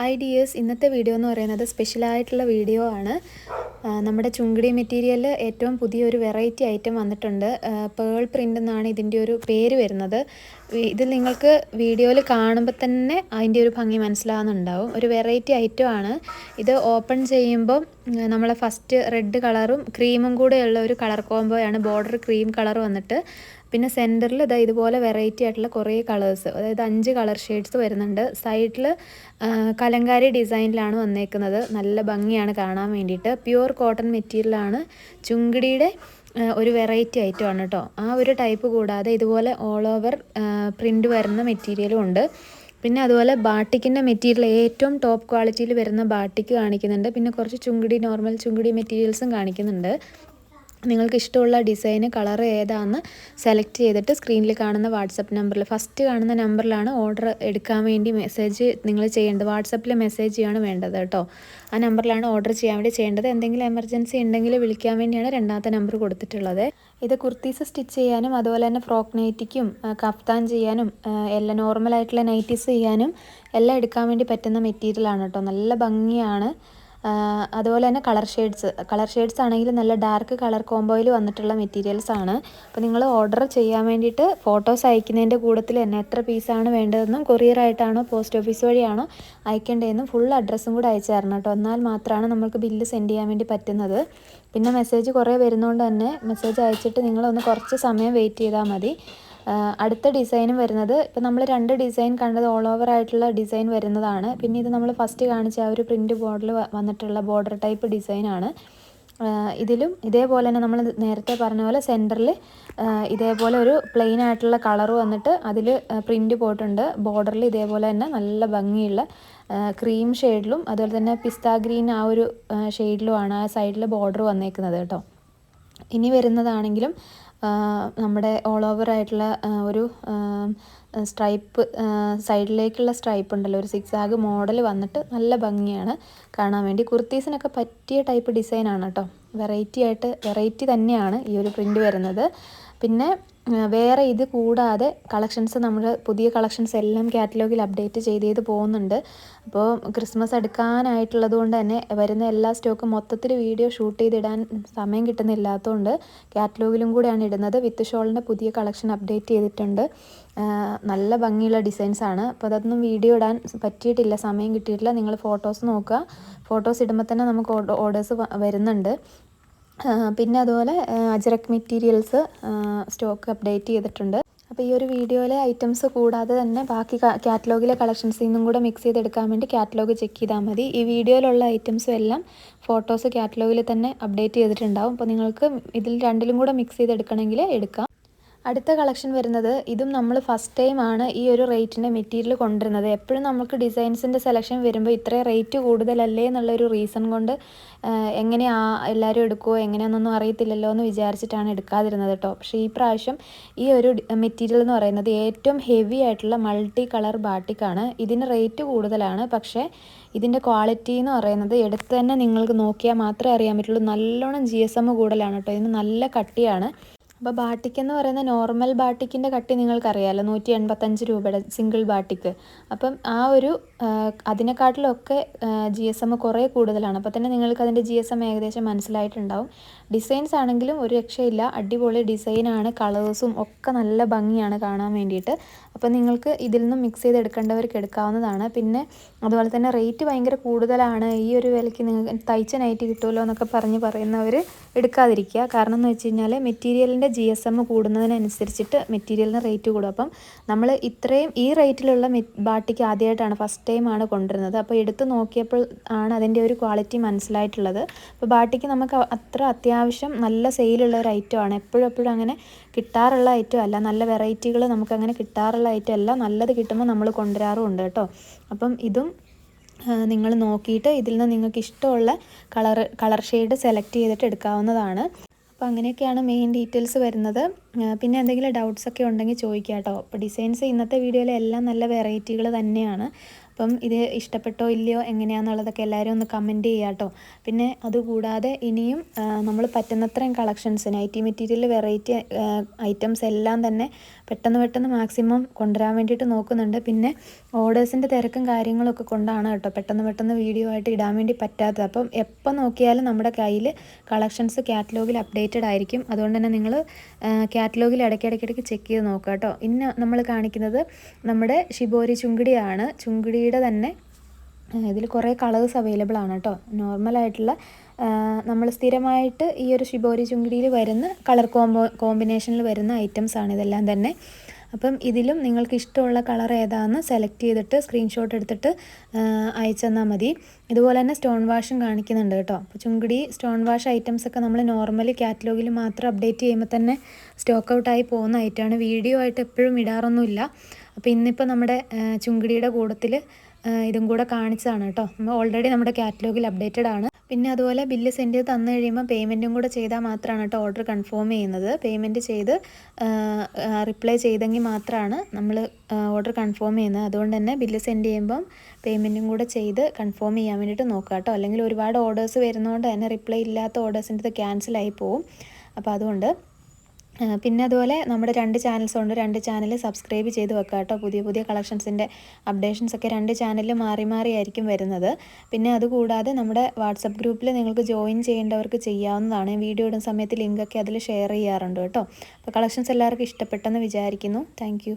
Hi dears ഇന്നത്തെ video എന്ന് പറയുന്നത് സ്പെഷ്യലായിട്ടുള്ള വീഡിയോ ആണ്. നമ്മുടെ ചുങ്കിടി മെറ്റീരിയലിൽ ഏറ്റവും പുതിയൊരു വെറൈറ്റി ഐറ്റം വന്നിട്ടുണ്ട്. പേൾ പ്രിന്റ് എന്നാണ് ഇതിന്റെ ഒരു പേര് വരുന്നത്. ഇത് നിങ്ങൾക്ക് വീഡിയോയിൽ കാണുമ്പോൾ തന്നെ അതിന്റെ ഒരു ഭംഗി മനസ്സിലാവുന്നുണ്ടാവും. ഒരു വെറൈറ്റി ഐറ്റം ആണ് ഇത് ഓപ്പൺ ചെയ്യുമ്പോൾ നമ്മളെ ഫസ്റ്റ് റെഡ് കളറും ക്രീമും കൂടെയുള്ള ഒരു കളർ കോംബോയാണ്. ബോർഡർ ക്രീം കളർ വന്നിട്ട്. പിന്നെ സെന്ററിൽ ഇതാ ഇതുപോലെ വെറൈറ്റി ആയിട്ടുള്ള കുറേ കളേഴ്സ് അതായത് അഞ്ച് കളർ ഷെയ്ഡ്സ് വരുന്നുണ്ട്. സൈഡിൽ കലങ്കാരി ഡിസൈനിലാണ് വന്നേക്കുന്നത്. നല്ല ഭംഗിയാണ് കാണാൻ വേണ്ടിയിട്ട്. പ്യുവർ കോട്ടൺ മെറ്റീരിയലാണ് ചുങ്കിടിയുടെ ഒരു വെറൈറ്റി ഐറ്റം ആണ് കേട്ടോ. ആ ഒരു ടൈപ്പ് കൂടാതെ ഇതുപോലെ ഓൾ ഓവർ പ്രിന്റ് വരുന്ന മെറ്റീരിയലും ഉണ്ട്. പിന്നെ അതുപോലെ ബാട്ടിക്കിന്റെ മെറ്റീരിയൽ ഏറ്റവും ടോപ്പ് ക്വാളിറ്റിയിൽ വരുന്ന ബാട്ടിക്ക് കാണിക്കുന്നുണ്ട്. പിന്നെ കുറച്ച് ചുങ്കിടി നോർമൽ ചുങ്കിടി മെറ്റീരിയൽസും കാണിക്കുന്നുണ്ട്. നിങ്ങൾക്ക് ഇഷ്ടമുള്ള ഡിസൈന് കളർ ഏതാണെന്ന് സെലക്ട് ചെയ്തിട്ട് സ്ക്രീനിൽ കാണുന്ന വാട്സപ്പ് നമ്പറിൽ ഫസ്റ്റ് കാണുന്ന നമ്പറിലാണ് ഓർഡർ എടുക്കാൻ വേണ്ടി മെസ്സേജ് നിങ്ങൾ ചെയ്യേണ്ടത്. വാട്സപ്പിൽ മെസ്സേജ് ചെയ്യാണ് വേണ്ടത് കേട്ടോ. ആ നമ്പറിലാണ് ഓർഡർ ചെയ്യാൻ വേണ്ടി ചെയ്യേണ്ടത്. എന്തെങ്കിലും എമർജൻസി ഉണ്ടെങ്കിൽ വിളിക്കാൻ വേണ്ടിയാണ് രണ്ടാമത്തെ നമ്പർ കൊടുത്തിട്ടുള്ളത്. ഇത് കുർത്തീസ് സ്റ്റിച്ച് ചെയ്യാനും അതുപോലെ തന്നെ ഫ്രോക്ക് നൈറ്റിക്കും കഫ്താൻ ചെയ്യാനും എല്ലാം നോർമലായിട്ടുള്ള നൈറ്റീസ് ചെയ്യാനും എല്ലാം എടുക്കാൻ വേണ്ടി പറ്റുന്ന മെറ്റീരിയലാണ് കേട്ടോ. നല്ല ഭംഗിയാണ്. അതുപോലെ തന്നെ കളർ ഷെയ്ഡ്സ് കളർ ഷെയ്ഡ്സ് ആണെങ്കിൽ നല്ല ഡാർക്ക് കളർ കോംബോയിൽ വന്നിട്ടുള്ള മെറ്റീരിയൽസ് ആണ്. അപ്പോൾ നിങ്ങൾ ഓർഡർ ചെയ്യാൻ വേണ്ടിയിട്ട് ഫോട്ടോസ് അയക്കുന്നതിന്റെ കൂട്ടത്തിൽ തന്നെ എത്ര പീസാണ് വേണ്ടതെന്നും കൊറിയർ ആയിട്ടാണോ പോസ്റ്റ് ഓഫീസ് വഴിയാണോ അയക്കേണ്ടതെന്നും ഫുൾ അഡ്രസ്സും കൂടെ അയച്ചു തരണം കേട്ടോ. എന്നാൽ മാത്രമാണ് നമുക്ക് ബില്ല് സെൻഡ് ചെയ്യാൻ വേണ്ടി പറ്റുന്നത്. പിന്നെ മെസ്സേജ് കുറേ വരുന്നതുകൊണ്ട് തന്നെ മെസ്സേജ് അയച്ചിട്ട് നിങ്ങളൊന്ന് കുറച്ച് സമയം വെയിറ്റ് ചെയ്താൽ മതി. അടുത്ത ഡിസൈനും വരുന്നത്. ഇപ്പം നമ്മൾ രണ്ട് ഡിസൈൻ കണ്ടത് ഓൾ ഓവർ ആയിട്ടുള്ള ഡിസൈൻ വരുന്നതാണ്. പിന്നെ ഇത് നമ്മൾ ഫസ്റ്റ് കാണിച്ച ആ ഒരു പ്രിന്റ് ബോർഡിൽ വന്നിട്ടുള്ള ബോർഡർ ടൈപ്പ് ഡിസൈനാണ് ഇതിലും ഇതേപോലെ തന്നെ നമ്മൾ നേരത്തെ പറഞ്ഞ പോലെ സെന്ററിൽ ഇതേപോലെ ഒരു പ്ലെയിൻ ആയിട്ടുള്ള കളർ വന്നിട്ട് അതിൽ പ്രിന്റ് പോയിട്ടുണ്ട്. ബോർഡറിൽ ഇതേപോലെ തന്നെ നല്ല ഭംഗിയുള്ള ക്രീം ഷെയ്ഡിലും അതുപോലെ തന്നെ പിസ്ത ഗ്രീൻ ആ ഒരു ഷെയ്ഡിലുമാണ് ആ സൈഡിൽ ബോർഡർ വന്നേക്കുന്നത് കേട്ടോ. ഇനി വരുന്നതാണെങ്കിലും നമ്മുടെ ഓൾ ഓവർ ആയിട്ടുള്ള ഒരു സ്ട്രൈപ്പ് സൈഡിലേക്കുള്ള സ്ട്രൈപ്പ് ഉണ്ടല്ലോ. ഒരു സിക്സ് ആഗ് മോഡൽ വന്നിട്ട് നല്ല ഭംഗിയാണ് കാണാൻ വേണ്ടി. കുർത്തീസിനൊക്കെ പറ്റിയ ടൈപ്പ് ഡിസൈനാണ് കേട്ടോ. വെറൈറ്റി ആയിട്ട് വെറൈറ്റി തന്നെയാണ് ഈ ഒരു പ്രിന്റ് വരുന്നത്. പിന്നെ വേറെ ഇത് കൂടാതെ കളക്ഷൻസ് നമ്മൾ പുതിയ കളക്ഷൻസ് എല്ലാം കാറ്റലോഗിൽ അപ്ഡേറ്റ് ചെയ്ത് ചെയ്ത് പോകുന്നുണ്ട്. അപ്പോൾ ക്രിസ്മസ് അടുക്കാനായിട്ടുള്ളത് കൊണ്ട് തന്നെ വരുന്ന എല്ലാ സ്റ്റോക്കും മൊത്തത്തിൽ വീഡിയോ ഷൂട്ട് ചെയ്തിടാൻ സമയം കിട്ടുന്നില്ലാത്തതുകൊണ്ട് കാറ്റലോഗിലും കൂടെയാണ് ഇടുന്നത്. വിത്ത് ഷോളിന്റെ പുതിയ കളക്ഷൻ അപ്ഡേറ്റ് ചെയ്തിട്ടുണ്ട്. നല്ല ഭംഗിയുള്ള ഡിസൈൻസ് ആണ്. അപ്പോൾ അതൊന്നും വീഡിയോ ഇടാൻ പറ്റിയിട്ടില്ല സമയം കിട്ടിയിട്ടില്ല. നിങ്ങൾ ഫോട്ടോസ് നോക്കുക. ഫോട്ടോസ് ഇടുമ്പോൾ തന്നെ നമുക്ക് ഓർഡേഴ്സ് വരുന്നുണ്ട്. പിന്നെ അതുപോലെ അജറക് മെറ്റീരിയൽസ് സ്റ്റോക്ക് അപ്ഡേറ്റ് ചെയ്തിട്ടുണ്ട്. അപ്പോൾ ഈ ഒരു വീഡിയോയിലെ ഐറ്റംസ് കൂടാതെ തന്നെ ബാക്കി കാറ്റലോഗിലെ കളക്ഷൻസിൽ നിന്നും കൂടെ മിക്സ് ചെയ്തെടുക്കാൻ വേണ്ടി കാറ്റലോഗ് ചെക്ക് ചെയ്താൽ മതി. ഈ വീഡിയോയിലുള്ള ഐറ്റംസും എല്ലാം ഫോട്ടോസ് കാറ്റലോഗിൽ തന്നെ അപ്ഡേറ്റ് ചെയ്തിട്ടുണ്ടാവും. അപ്പോൾ നിങ്ങൾക്ക് ഇതിൽ രണ്ടിലും കൂടെ മിക്സ് ചെയ്തെടുക്കണമെങ്കിൽ എടുക്കാം. അടുത്ത കളക്ഷൻ വരുന്നത് ഇതും നമ്മൾ ഫസ്റ്റ് ടൈം ആണ് ഈ ഒരു റേറ്റിന്റെ മെറ്റീരിയൽ കൊണ്ടുവരുന്നത്. എപ്പോഴും നമുക്ക് ഡിസൈൻസിന്റെ സെലക്ഷൻ വരുമ്പോൾ ഇത്രയും റേറ്റ് കൂടുതലല്ലേ എന്നുള്ളൊരു റീസൺ കൊണ്ട് എങ്ങനെയാ എല്ലാവരും എടുക്കുമോ എങ്ങനെയാണെന്നൊന്നും അറിയത്തില്ലല്ലോ എന്ന് വിചാരിച്ചിട്ടാണ് എടുക്കാതിരുന്നത് കേട്ടോ പക്ഷേ ഈ പ്രാവശ്യം ഈ ഒരു മെറ്റീരിയൽ എന്ന് പറയുന്നത് ഏറ്റവും ഹെവി ആയിട്ടുള്ള മൾട്ടി കളർ ബാട്ടിക്കാണ് ഇതിന് റേറ്റ് കൂടുതലാണ്. പക്ഷേ ഇതിന്റെ ക്വാളിറ്റി എന്ന് പറയുന്നത് എടുത്ത് തന്നെ നിങ്ങൾക്ക് നോക്കിയാൽ മാത്രമേ അറിയാൻ പറ്റുള്ളൂ. നല്ലോണം ജി എസ് എം കൂടുതലാണ് കേട്ടോ ഇതിന് നല്ല കട്ടിയാണ്. അപ്പോൾ ബാട്ടിക് എന്ന് പറയുന്ന നോർമൽ ബാട്ടിക്കിന്റെ കട്ടി നിങ്ങൾക്കറിയാമല്ലോ നൂറ്റി എൺപത്തഞ്ച് രൂപയുടെ സിംഗിൾ ബാട്ടിക്ക് അപ്പം ആ ഒരു അതിനെക്കാട്ടിലൊക്കെ ജി എസ് എം കുറേ കൂടുതലാണ്. അപ്പോൾ തന്നെ നിങ്ങൾക്ക് അതിന്റെ ജി എസ് എം ഏകദേശം മനസ്സിലായിട്ടുണ്ടാവും. ഡിസൈൻസ് ആണെങ്കിലും ഒരു രക്ഷയില്ല. അടിപൊളി ഡിസൈനാണ് കളേഴ്സും ഒക്കെ നല്ല ഭംഗിയാണ് കാണാൻ വേണ്ടിയിട്ട്. അപ്പോൾ നിങ്ങൾക്ക് ഇതിൽ നിന്നും മിക്സ് ചെയ്ത് എടുക്കേണ്ടവർക്ക് എടുക്കാവുന്നതാണ്. പിന്നെ അതുപോലെ തന്നെ റേറ്റ് ഭയങ്കര കൂടുതലാണ്. ഈ ഒരു വിലയ്ക്ക് നിങ്ങൾക്ക് തയ്ച്ച നൈറ്റ് കിട്ടുമല്ലോ എന്നൊക്കെ പറഞ്ഞ് പറയുന്നവർ എടുക്കാതിരിക്കുക. കാരണം എന്ന് വെച്ച് കഴിഞ്ഞാൽ മെറ്റീരിയലിന്റെ ജി എസ് എം കൂടുന്നതിനനുസരിച്ചിട്ട് മെറ്റീരിയലിന് റേറ്റ് കൂടും. അപ്പം നമ്മൾ ഇത്രയും ഈ റേറ്റിലുള്ള ബാട്ടിക്ക് ആദ്യമായിട്ടാണ് ഫസ്റ്റ് ടൈമാണ് കൊണ്ടുവരുന്നത്. അപ്പോൾ എടുത്ത് നോക്കിയപ്പോൾ ആണ് അതിന്റെ ഒരു ക്വാളിറ്റി മനസ്സിലായിട്ടുള്ളത്. അപ്പോൾ ബാട്ടിക്ക് നമുക്ക് അത്ര അത്യാവശ്യം നല്ല സെയിലുള്ള ഒരു ഐറ്റമാണ് എപ്പോഴും എപ്പോഴും അങ്ങനെ കിട്ടാറുള്ള ഐറ്റം അല്ല. നല്ല വെറൈറ്റികൾ നമുക്ക് അങ്ങനെ കിട്ടാറുള്ള ഐറ്റം അല്ല. നല്ലത് കിട്ടുമ്പോൾ നമ്മൾ കൊണ്ടുവരാറുമുണ്ട് കേട്ടോ. അപ്പം ഇതും നിങ്ങൾ നോക്കിയിട്ട് ഇതിൽ നിന്ന് നിങ്ങൾക്ക് ഇഷ്ടമുള്ള കളർ കളർ ഷെയ്ഡ് സെലക്ട് ചെയ്തിട്ട് എടുക്കാവുന്നതാണ്. അപ്പോൾ അങ്ങനെയൊക്കെയാണ് മെയിൻ ഡീറ്റെയിൽസ് വരുന്നത്. പിന്നെ എന്തെങ്കിലും ഡൗട്ട്സ് ഒക്കെ ഉണ്ടെങ്കിൽ ചോദിക്കുക കേട്ടോ അപ്പോൾ ഡിസൈൻസ് ഇന്നത്തെ വീഡിയോയിൽ എല്ലാം നല്ല വെറൈറ്റികൾ തന്നെയാണ്. അപ്പം ഇത് ഇഷ്ടപ്പെട്ടോ ഇല്ലയോ എങ്ങനെയാണെന്നുള്ളതൊക്കെ എല്ലാവരും ഒന്ന് കമന്റ് ചെയ്യുക കേട്ടോ പിന്നെ അതുകൂടാതെ ഇനിയും നമ്മൾ പറ്റുന്നത്രയും collections nighty material variety items എല്ലാം തന്നെ പെട്ടെന്ന് പെട്ടെന്ന് മാക്സിമം കൊണ്ടുവരാൻ വേണ്ടിയിട്ട് നോക്കുന്നുണ്ട്. പിന്നെ ഓർഡേഴ്സിന്റെ തിരക്കും കാര്യങ്ങളൊക്കെ കൊണ്ടാണ് കേട്ടോ പെട്ടെന്ന് പെട്ടെന്ന് വീഡിയോ ആയിട്ട് ഇടാൻ വേണ്ടി പറ്റാത്തത്. അപ്പം എപ്പോൾ നോക്കിയാലും നമ്മുടെ കയ്യിൽ കളക്ഷൻസ് കാറ്റലോഗിൽ അപ്ഡേറ്റഡ് ആയിരിക്കും. അതുകൊണ്ട് തന്നെ നിങ്ങൾ കാറ്റലോഗിൽ ഇടയ്ക്കിടയ്ക്കിടയ്ക്ക് ചെക്ക് ചെയ്ത് നോക്കുക കേട്ടോ. ഇന്ന് നമ്മൾ കാണിക്കുന്നത് നമ്മുടെ ഷിബോരി ചുങ്കിടിയാണ്. ചുങ്കിടിയുടെ തന്നെ ഇതിൽ കുറേ കളേഴ്സ് അവൈലബിൾ ആണ് കേട്ടോ. നോർമലായിട്ടുള്ള നമ്മൾ സ്ഥിരമായിട്ട് ഈ ഒരു ഷിബോരി ചുങ്കിടിയിൽ വരുന്ന കളർ കോംബോ കോമ്പിനേഷനിൽ വരുന്ന ഐറ്റംസ് ആണ് ഇതെല്ലാം തന്നെ. അപ്പം ഇതിലും നിങ്ങൾക്ക് ഇഷ്ടമുള്ള കളർ ഏതാണെന്ന് സെലക്ട് ചെയ്തിട്ട് സ്ക്രീൻഷോട്ട് എടുത്തിട്ട് അയച്ചു തന്നാൽ മതി. ഇതുപോലെ തന്നെ സ്റ്റോൺ വാഷും കാണിക്കുന്നുണ്ട് കേട്ടോ. അപ്പോൾ ചുങ്കിടി സ്റ്റോൺ വാഷ് ഐറ്റംസ് ഒക്കെ നമ്മൾ നോർമലി കാറ്റലോഗിൽ മാത്രം അപ്ഡേറ്റ് ചെയ്യുമ്പോൾ തന്നെ സ്റ്റോക്ക് ഔട്ടായി പോകുന്ന ഐറ്റമാണ് വീഡിയോ ആയിട്ട് എപ്പോഴും ഇടാറൊന്നുമില്ല. അപ്പോൾ ഇന്നിപ്പോൾ നമ്മുടെ ചുങ്കിടിയുടെ കൂട്ടത്തിൽ ഇതും കൂടെ കാണിച്ചതാണ് കേട്ടോ. ഓൾറെഡി നമ്മുടെ കാറ്റലോഗിൽ അപ്ഡേറ്റഡ് ആണ്. പിന്നെ അതുപോലെ ബില്ല് സെൻഡ് ചെയ്ത് തന്നു കഴിയുമ്പോൾ പേയ്മെന്റും കൂടെ ചെയ്താൽ മാത്രമാണ് കേട്ടോ ഓർഡർ കൺഫേം ചെയ്യുന്നത്. പേയ്മെന്റ് ചെയ്ത് റിപ്ലൈ ചെയ്തെങ്കിൽ മാത്രമാണ് നമ്മൾ ഓർഡർ കൺഫേം ചെയ്യുന്നത്. അതുകൊണ്ട് തന്നെ ബില്ല് സെൻഡ് ചെയ്യുമ്പം പേയ്മെന്റും കൂടെ ചെയ്ത് കൺഫേം ചെയ്യാൻ വേണ്ടിയിട്ട് നോക്കുക കേട്ടോ. അല്ലെങ്കിൽ ഒരുപാട് ഓർഡേഴ്സ് വരുന്നതുകൊണ്ട് തന്നെ റിപ്ലൈ ഇല്ലാത്ത ഓർഡേഴ്സിന്റെ ക്യാൻസലായി പോവും. അപ്പോൾ അതുകൊണ്ട് പിന്നെ അതുപോലെ നമ്മുടെ രണ്ട് ചാനൽസ് ഉണ്ട്. രണ്ട് ചാനൽ സബ്സ്ക്രൈബ് ചെയ്ത് വെക്കുക കേട്ടോ. പുതിയ പുതിയ കളക്ഷൻസിന്റെ അപ്ഡേഷൻസ് ഒക്കെ രണ്ട് ചാനലിൽ മാറി മാറി ആയിരിക്കും വരുന്നത്. പിന്നെ അതുകൂടാതെ നമ്മുടെ വാട്സപ്പ് ഗ്രൂപ്പിൽ നിങ്ങൾക്ക് ജോയിൻ ചെയ്യേണ്ടവർക്ക് ചെയ്യാവുന്നതാണ്. വീഡിയോ ഇടുന്ന സമയത്ത് ലിങ്കൊക്കെ അതിൽ ഷെയർ ചെയ്യാറുണ്ട് കേട്ടോ. അപ്പോൾ കളക്ഷൻസ് എല്ലാവർക്കും ഇഷ്ടപ്പെട്ടെന്ന് വിചാരിക്കുന്നു. താങ്ക്